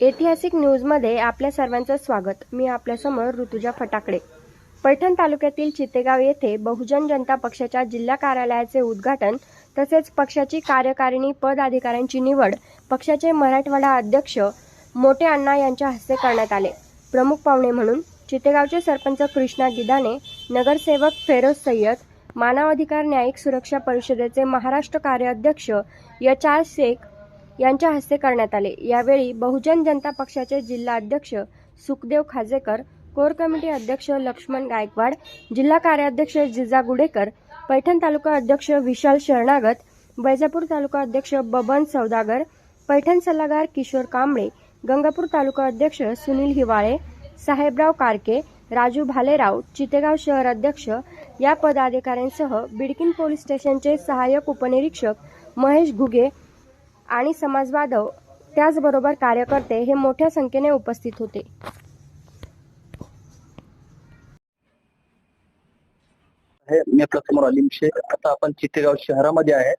ऐतिहासिक न्यूजमध्ये आपल्या सर्वांचं स्वागत. मी आपल्यासमोर ऋतुजा फटाकडे. पैठण तालुक्यातील चितेगाव येथे बहुजन जनता पक्षाच्या जिल्हा कार्यालयाचे उद्घाटन तसेच पक्षाची कार्यकारिणी पदाधिकाऱ्यांची निवड पक्षाचे मराठवाडा अध्यक्ष मोठे अण्णा यांच्या हस्ते करण्यात आले. प्रमुख पाहुणे म्हणून चितेगावचे सरपंच कृष्णा गिदाने नगरसेवक फेरोज सय्यद मानवाधिकार न्यायिक सुरक्षा परिषदेचे महाराष्ट्र कार्याध्यक्ष एच आर शेख यांच्या हस्ते करण्यात आले. यावेळी बहुजन जनता पक्षाचे जिल्हा अध्यक्ष सुखदेव खाजेकर कोर कमिटी अध्यक्ष लक्ष्मण गायकवाड जिल्हा कार्याध्यक्ष जिजा गुडेकर पैठण तालुका अध्यक्ष विशाल शरणागत वैजापूर तालुका अध्यक्ष बबन सौदागर पैठण सल्लागार किशोर कांबळे गंगापूर तालुका अध्यक्ष सुनील हिवाळे साहेबराव कारके राजू भालेराव चितेगाव शहर अध्यक्ष या पदाधिकाऱ्यांसह बिडकीन पोलीस स्टेशनचे सहाय्यक उपनिरीक्षक महेश घुगे आणि समाज त्याचबरोबर कार्यकर्ते हे मोठ्या संख्येने उपस्थित होते. आहे मी आपल्यासमोर अलीम शेख आता आपण चितेगाव शहरामध्ये आहे.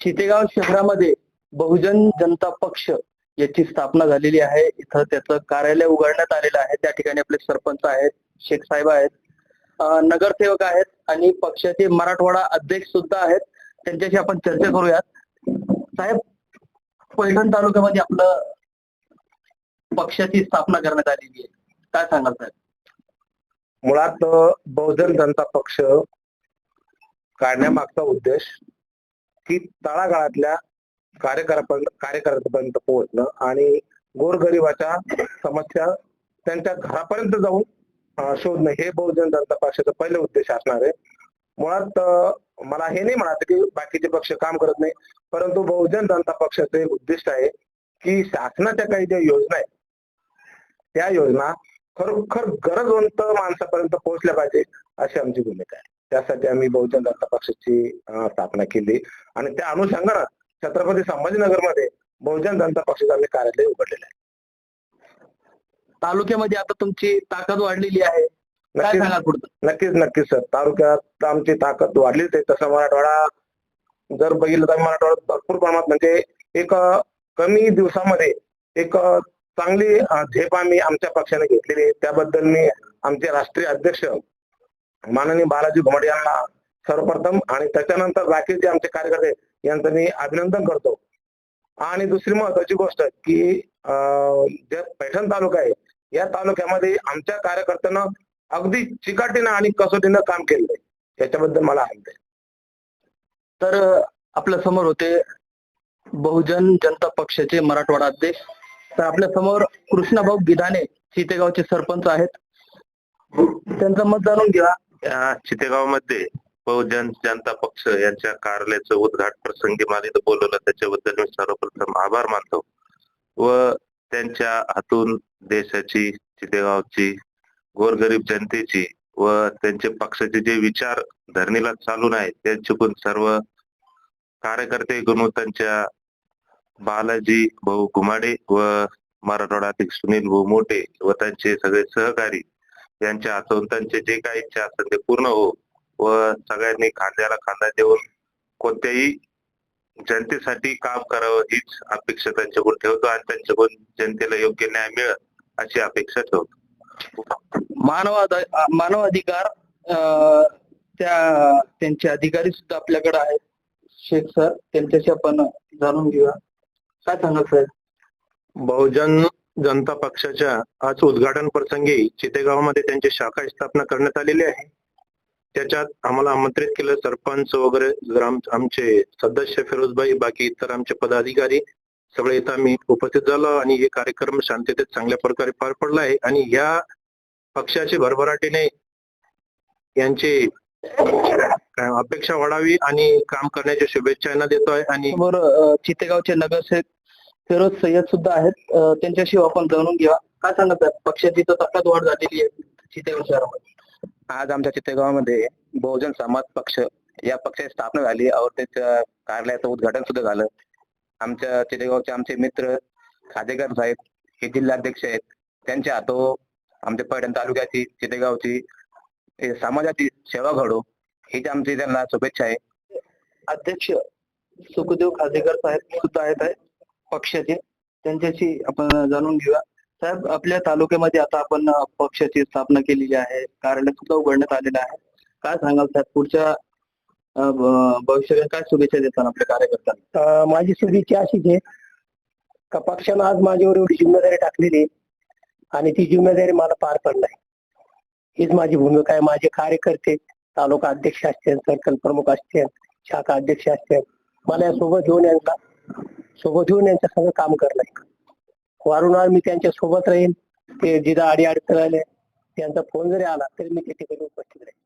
चितेगाव शहरामध्ये बहुजन जनता पक्ष याची स्थापना झालेली आहे. इथं त्याचं कार्यालय उघडण्यात आलेलं आहे. त्या ठिकाणी आपले सरपंच आहेत शेख साहेब आहेत नगरसेवक आहेत आणि पक्षाचे मराठवाडा अध्यक्ष सुद्धा आहेत. त्यांच्याशी आपण चर्चा करूयात. साहेब पैठण तालुक्यामध्ये आपलं पक्षाची स्थापना करण्यात आलेली आहे. काय सांगाल साहेब? मुळात बहुजन जनता पक्ष काढण्यामागचा उद्देश की तळागाळातल्या कार्यकर्त्यापर्यंत कार्यकर्त्यापर्यंत पोहोचणं आणि गोरगरिबाच्या समस्या त्यांच्या घरापर्यंत जाऊन शोधणं हे बहुजन जनता पक्षाचा पहिले उद्देश असणार आहे. मुळात मला हे नाही म्हणायचं की बाकीचे पक्ष काम करत नाही परंतु बहुजन जनता पक्षाचं एक उद्दिष्ट आहे की शासनाच्या काही ज्या योजना आहेत त्या योजना खरोखर गरजवंत माणसापर्यंत पोहोचल्या पाहिजे अशी आमची भूमिका आहे. त्यासाठी आम्ही बहुजन जनता पक्षाची स्थापना केली आणि त्या अनुषंगानं छत्रपती संभाजीनगरमध्ये बहुजन जनता पक्षाचं आम्ही कार्यालय उघडलेलं आहे. तालुक्यामध्ये आता तुमची ताकद वाढलेली आहे. नक्कीच. नक्कीच नक्कीच सर. तालुक्यात आमची ताकद वाढलीच आहे तसं मराठवाडा जर बघितलं तर मराठवाड्यात भरपूर प्रमाणात म्हणजे एक कमी दिवसामध्ये एक चांगली झेप आम्ही आमच्या पक्षाने घेतलेली आहे. त्याबद्दल मी आमचे राष्ट्रीय अध्यक्ष माननीय बालाजी घोमडे यांना सर्वप्रथम आणि त्याच्यानंतर बाकीचे आमचे कार्यकर्ते यांचं मी अभिनंदन करतो. आणि दुसरी महत्वाची गोष्ट की अं, जे पैठण तालुका आहे या तालुक्यामध्ये आमच्या कार्यकर्त्यांना अगदी चिकाटीनं आणि कसोटीनं काम केलंय. त्याच्याबद्दल मला आनंद आहे. तर आपल्यासमोर होते बहुजन जनता पक्षाचे मराठवाडा अध्यक्ष. तर आपल्यासमोर कृष्णाभाऊ गिधाने चितेगावचे सरपंच आहेत. त्यांचं मत जाणून घ्या. या चितेगावमध्ये बहुजन जनता पक्ष यांच्या कार्यालयाचं उद्घाटन प्रसंगी मला इथं बोलवलं. त्याच्याबद्दल मी सर्वप्रथम आभार मानतो. व त्यांच्या हातून देशाची चितेगावची गोरगरीब जनतेची व त्यांचे पक्षाचे जे विचार धरणीला चालून आहेत ते चुकून सर्व कार्यकर्ते गुणवत्तांच्या बालाजी भाऊ घुमाडे व मराठवाडा सुनील भाऊ मोठे व त्यांचे सगळे सहकारी यांच्या हातून त्यांचे जे काही इच्छा असतात ते पूर्ण हो व सगळ्यांनी खांद्याला खांदा देऊन कोणत्याही जनतेसाठी काम करावं हीच अपेक्षा त्यांच्याकडून ठेवतो आणि त्यांच्याकडून जनतेला योग्य न्याय मिळत अशी अपेक्षा ठेवतो. मानवाधिकार मानव अधिकार त्या त्यांचे अधिकारी सुद्धा आपल्याकडे आहेत. शेख सर त्यांच्याशी आपण जाणून घेऊया. काय सांगाल साहेब? बहुजन जनता पक्षाच्या आज उद्घाटन प्रसंगी चितेगावमध्ये त्यांची शाखा स्थापना करण्यात आलेली आहे. त्याच्यात आम्हाला आमंत्रित केलं सरपंच वगैरे ग्राम आमचे सदस्य फिरोजबाई बाकी इतर आमचे पदाधिकारी. सगळे इथं आम्ही उपस्थित झालो आणि हे कार्यक्रम शांततेत चांगल्या प्रकारे पार पडला आहे. आणि या पक्षाची भरभराटीने यांची अपेक्षा वाढावी आणि काम करण्याची शुभेच्छा यांना देतोय आणि चितेगावचे नगरसेवक फिरोज सय्यद सुद्धा आहेत. त्यांच्याशी आपण जाणून घ्या काय सांगत पक्षाची तर वाढ झालेली आहे चितेगाव शहरामध्ये. आज आमच्या चितेगावामध्ये बहुजन समाज पक्ष या पक्षाची स्थापना झाली. और त्याच्या कार्यालयाचं उद्घाटन सुद्धा झालं. आमच्या चितेगावचे आमचे मित्र खाजेकर साहेब हे जिल्हाध्यक्ष आहेत. त्यांच्या हातो आमच्या पैठण तालुक्याची चितेगावची हे समाजाची सेवा घडो. हीच आमची त्यांना शुभेच्छा आहे. अध्यक्ष सुखदेव खाजेकर साहेब सुद्धा आहेत आहे पक्षाचे. त्यांच्याशी आपण जाणून घेऊया. साहेब आपल्या तालुक्यामध्ये आता आपण पक्षाची स्थापना केलेली आहे. कार्यालय सुद्धा उघडण्यात आलेलं आहे. काय सांगाल साहेब? पुढच्या भविष्यात काय शुभेच्छा देतात आपल्या कार्यकर्त्यांना? माझी शुभेच्छा अशीच आहे. का पक्षानं आज माझ्यावर एवढी जिम्मेदारी टाकलेली आहे. आणि ती जिम्मेदारी मला पार पडणार हीच माझी भूमिका आहे. माझे कार्यकर्ते तालुका अध्यक्ष असतील सर्कल प्रमुख असतील शाखा अध्यक्ष असतील मला या सोबत घेऊन यांना सोबत घेऊन यांच्या सगळं काम करणार वारंवार मी त्यांच्यासोबत राहीन. ते जिदा आडी अडचण आले त्यांचा फोन जरी आला तरी मी त्या ठिकाणी उपस्थित राहीन.